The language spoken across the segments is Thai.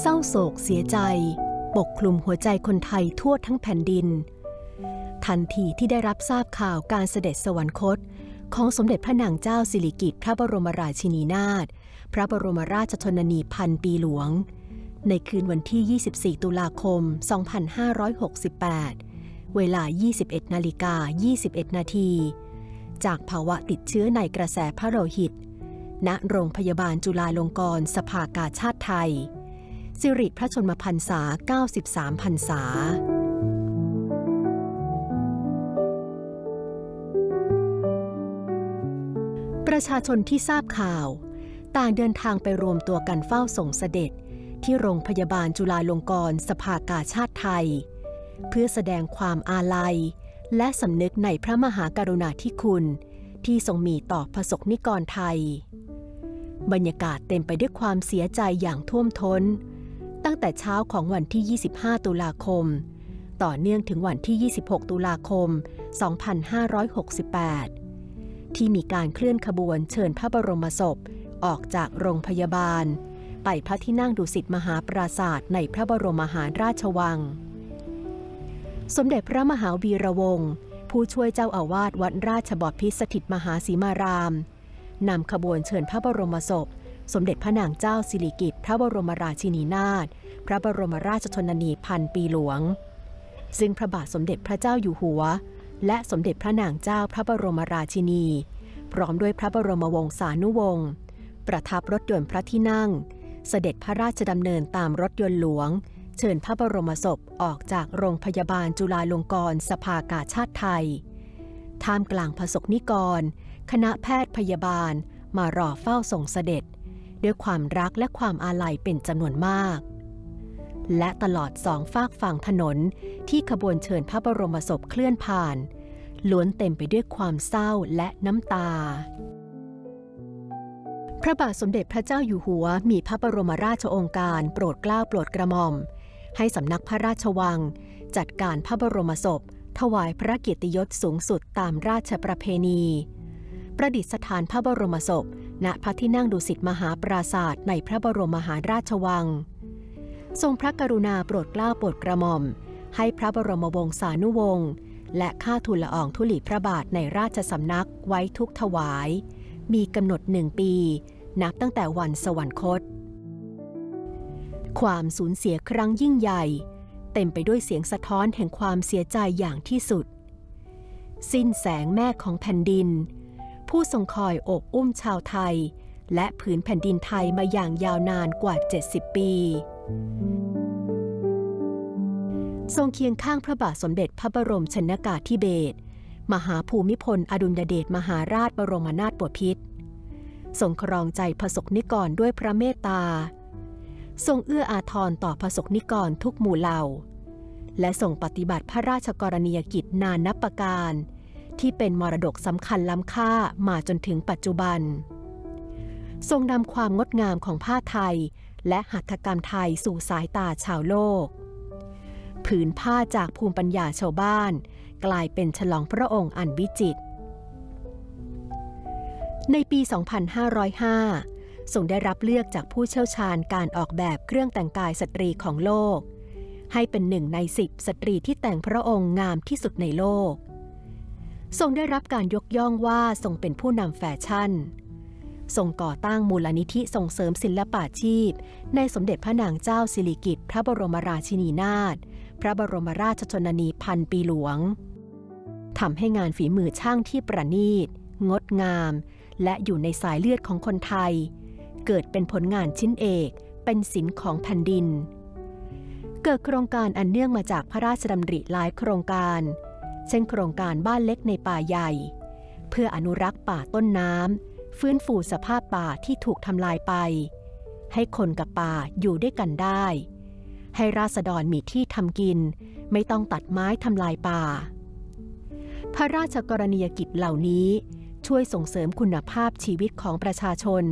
เศร้าโศกเสียใจ ปกคลุมหัวใจคนไทยทั่วทั้งแผ่นดิน ทันทีที่ได้รับทราบข่าวการเสด็จสวรรคต ของสมเด็จพระนางเจ้าสิริกิติ์พระบรมราชินีนาถพระบรมราชชนนีพันปีหลวง ในคืนวันที่ 24 ตุลาคม 2568 เวลา 21 นาฬิกา 21 นาที จากภาวะติดเชื้อในกระแสพระโลหิต ณ โรงพยาบาลจุฬาลงกรณ์สภากาชาติไทย สิริพระชนมพรรษา 93 พรรษาประชาชนที่ทราบข่าว ต่างเดินทางไปรวมตัวกันเฝ้าส่งเสด็จ ที่โรงพยาบาลจุฬาลงกรณ์สภากาชาติไทย เพื่อแสดงความอาลัย และสำนึกในพระมหากรุณาธิคุณ ที่ทรงมีต่อพระสกนิกรไทย บรรยากาศเต็มไปด้วยความเสียใจอย่างท่วมท้น ตั้งแต่เช้าของวันที่ 25 ตุลาคม ต่อเนื่องถึงวันที่ 26 ตุลาคม 2568 ที่มีการเคลื่อนขบวนเชิญพระบรมศพออกจากโรงพยาบาล ไปพระที่นั่งดุสิตมหาปราศาสตร์ในพระบรมมหาราชวัง สมเด็จพระมหาวีระวงศ์ผู้ช่วยเจ้าอาวาสวัดราชบพิตรสถิตมหาสีมารามนำขบวนเชิญพระบรมศพ สมเด็จพระนางเจ้าสิริกิติ์พระบรมราชินีนาถ พระบรมราชชนนีพันปีหลวง ซึ่งพระบาทสมเด็จพระเจ้าอยู่หัว และสมเด็จพระนางเจ้าพระบรมราชินี พร้อมด้วยพระบรมวงศานุวงศ์ ประทับรถยนต์พระที่นั่ง เสด็จพระราชดำเนินตามรถยนต์หลวง เชิญพระบรมศพออกจากโรงพยาบาลจุฬาลงกรณ์สภากาชาติไทย ท่ามกลางพระสกนิกร คณะแพทย์พยาบาลมารอเฝ้าส่งเสด็จ ด้วยความรักและความอาลัยเป็นจำนวนมาก และตลอดสองฝากฝั่งถนนที่ขบวนเชิญพระบรมศพเคลื่อนผ่าน ล้วนเต็มไปด้วยความเศร้าและน้ำตา พระบาทสมเด็จพระเจ้าอยู่หัวมีพระบรมราชโองการโปรดเกล้าโปรดกระหม่อม ให้สำนักพระราชวัง จัดการพระบรมศพ ถวายพระเกียรติยศสูงสุดตามราชประเพณี ประดิษฐานพระบรมศพณพระที่นั่งดุสิตมหาปราศาสตร์ในพระบรมมหาราชวัง ทรงพระกรุณาโปรดเกล้าโปรดกระหม่อม ให้พระบรมวงศานุวงศ์และข้าทูลละอองธุลีพระบาทในราชสำนักไว้ทุกถวาย มีกำหนดหนึ่งปี นับตั้งแต่วันสวรรคต ความสูญเสียครั้งยิ่งใหญ่ เต็มไปด้วยเสียงสะท้อนแห่งความเสียใจอย่างที่สุด สิ้นแสงแม่ของแผ่นดิน ผู้ทรงคอยโอบอุ้มชาวไทย และผืนแผ่นดินไทยมาอย่างยาวนานกว่า 70 ปี ทรงเคียงข้างพระบาทสมเด็จพระบรมชนกาธิเบศรมหาภูมิพล อดุลยเดชมหาราชบรมนาถบพิตรทรงครองใจพระสกนิกรด้วยพระเมตตา ทรงเอื้ออาทรต่อพระสกนิกรทุกหมู่เหล่า และทรงปฏิบัติพระราชกรณียกิจนานนับประการ ที่เป็นมรดกสำคัญล้ำค่ามาจนถึงปัจจุบัน ทรงนำความงดงามของผ้าไทย และหัตถกรรมไทยสู่สายตาชาวโลก ผืนผ้าจากภูมิปัญญาชาวบ้าน กลายเป็นฉลองพระองค์อันวิจิตรในปี 2505 ทรงได้รับเลือกจากผู้เชี่ยวชาญการออกแบบเครื่องแต่งกายสตรีของโลก ให้เป็นหนึ่งในสิบสตรีที่แต่งพระองค์งามที่สุดในโลก ทรงได้รับการยกย่องว่าทรงเป็นผู้นำแฟชั่น ทรงก่อตั้งมูลนิธิส่งเสริมศิลปาชีพ ในสมเด็จพระนางเจ้าสิริกิติ์พระบรมราชินีนาถ พระบรมราชชนนีพันปีหลวง ทำให้งานฝีมือช่างที่ประณีต งดงาม และอยู่ในสายเลือดของคนไทย เกิดเป็นผลงานชิ้นเอก เป็นศิลป์ของแผ่นดิน เกิดโครงการอันเนื่องมาจากพระราชดำริหลายโครงการ เช่นโครงการบ้านเล็กในป่าใหญ่ เพื่ออนุรักษ์ป่าต้นน้ำฟื้นฟูสภาพป่าที่ถูกทำลายไป ให้คนกับป่าอยู่ด้วยกันได้ ให้ราษฎรมีที่ทำกิน ไม่ต้องตัดไม้ทำลายป่า พระราชกรณียกิจเหล่านี้ช่วยส่งเสริมคุณภาพชีวิตของประชาชน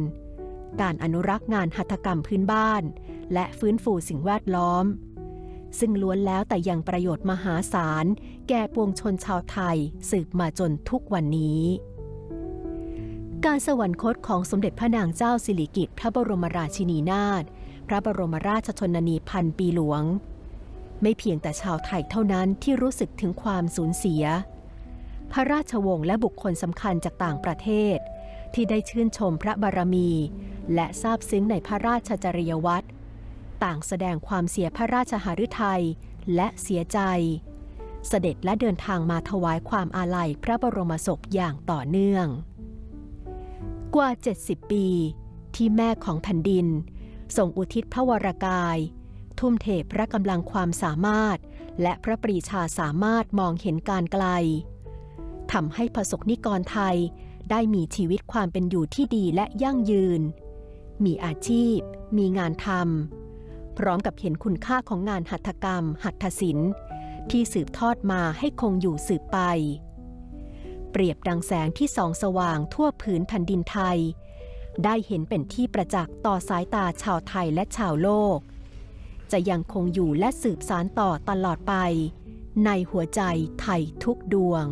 การอนุรักษ์งานหัตถกรรมพื้นบ้าน และฟื้นฟูสิ่งแวดล้อม ซึ่งล้วนแล้วแต่ยังประโยชน์มหาศาล แก่ปวงชนชาวไทยสืบมาจนทุกวันนี้ การสวรรคตของสมเด็จพระนางเจ้าสิริกิติ์พระบรมราชินีนาถพระบรมราชชนนีพันปีหลวง ไม่เพียงแต่ชาวไทยเท่านั้นที่รู้สึกถึงความสูญเสีย พระราชวงศ์และบุคคลสำคัญจากต่างประเทศ ที่ได้ชื่นชมพระบารมี และซาบซึ้งในพระราชจริยวัตร ต่างแสดงความเสียพระราชหฤทัยและเสียใจ เสด็จและเดินทางมาถวายความอาลัยพระบรมศพอย่างต่อเนื่อง กว่า 70 ปี ที่แม่ของแผ่นดินส่งอุทิศพระวรากาย ทุ่มเทพระกำลังความสามารถ และพระปรีชาสามารถมองเห็นการไกลทำให้ประสบนิกรไทยได้มีชีวิตความเป็นอยู่ที่ดีและยั่งยืน มีอาชีพ มีงานทำ พร้อมกับเห็นคุณค่าของงานหัตถกรรม หัตถศิลป์ ที่สืบทอดมาให้คงอยู่สืบไป เปรียบดังแสงที่ส่องสว่างทั่วผืนแผ่นดินไทย ได้เห็นเป็นที่ประจักษ์ต่อสายตาชาวไทยและชาวโลก จะยังคงอยู่และสืบสารต่อตลอดไป ในหัวใจไทยทุกดวง